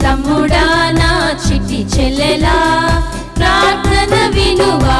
తమ్ముడా నా చిటి చెల్లెలా ప్రార్థన వినువా.